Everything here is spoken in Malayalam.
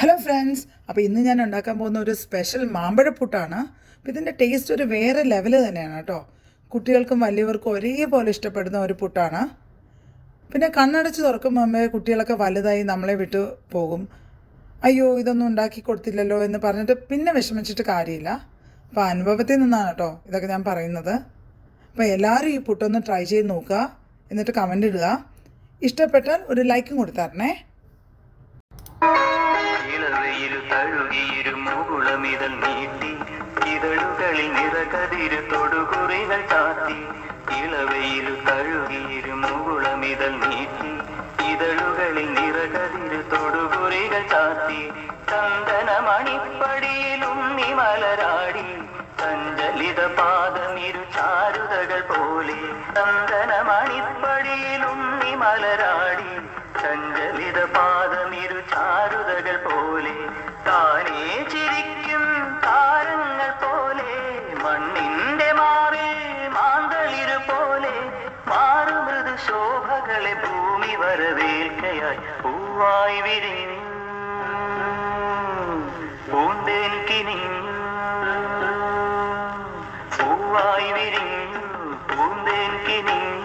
ഹലോ ഫ്രണ്ട്സ് അപ്പോൾ ഇന്ന് ഞാൻ ഉണ്ടാക്കാൻ പോകുന്ന ഒരു സ്പെഷ്യൽ മാമ്പഴപ്പുട്ടാണ്. അപ്പോൾ ഇതിന്റെ ടേസ്റ്റ് ഒരു വേറെ ലെവൽ തന്നെയാണ് കേട്ടോ. കുട്ടികൾക്കും വലിയവർക്കും ഒരേപോലെ ഇഷ്ടപ്പെടുന്ന ഒരു പുട്ടാണ്. പിന്നെ കണ്ണടച്ച് തുറക്കുമ്പോൾ കുട്ടികളൊക്കെ വലുതായി നമ്മളെ വിട്ട് പോകും. അയ്യോ ഇതൊന്നും ഉണ്ടാക്കി കൊടുത്തില്ലല്ലോ എന്ന് പറഞ്ഞിട്ട് പിന്നെ വിഷമിച്ചിട്ട് കാര്യമില്ല. അപ്പോൾ അനുഭവത്തിൽ നിന്നാണ് കേട്ടോ ഇതൊക്കെ ഞാൻ പറയുന്നത്. അപ്പോൾ എല്ലാവരും ഈ പുട്ടൊന്ന് ട്രൈ ചെയ്ത് നോക്കുക. എന്നിട്ട് കമന്റ് ഇടുക. ഇഷ്ടപ്പെട്ടാൽ ഒരു ലൈക്കും കൊടുത്തരണേ മുകുളമിതൾ നീട്ടി ഇതളുകളിൽ നിറകതിരു തൊടുകുറികൾ ചാത്തി ഇളവയിൽ തഴുകിയിരു മുകുളമിതൽ നീട്ടി ഇതളുകളിൽ നിറകതിരു തൊടുകുറികൾ ചാത്തി ചന്ദനമണിപ്പടിയിലും മലരാടി സഞ്ചലിത പാദമിരു ചാരുതകൾ പോലെ. ചന്ദനമണിപ്പടിയിലും മലരാടി സഞ്ചലിത പാദമിരു ചാരുതകൾ പോലെ. മകളെ ഭൂമി വരവേൽക്കയായി പൂവായി വിരിഞ്ഞു. പൂന്തേൻ കിനിഞ്ഞു പൂവായി വിരിഞ്ഞു. പൂന്തേൻ കിനിഞ്ഞു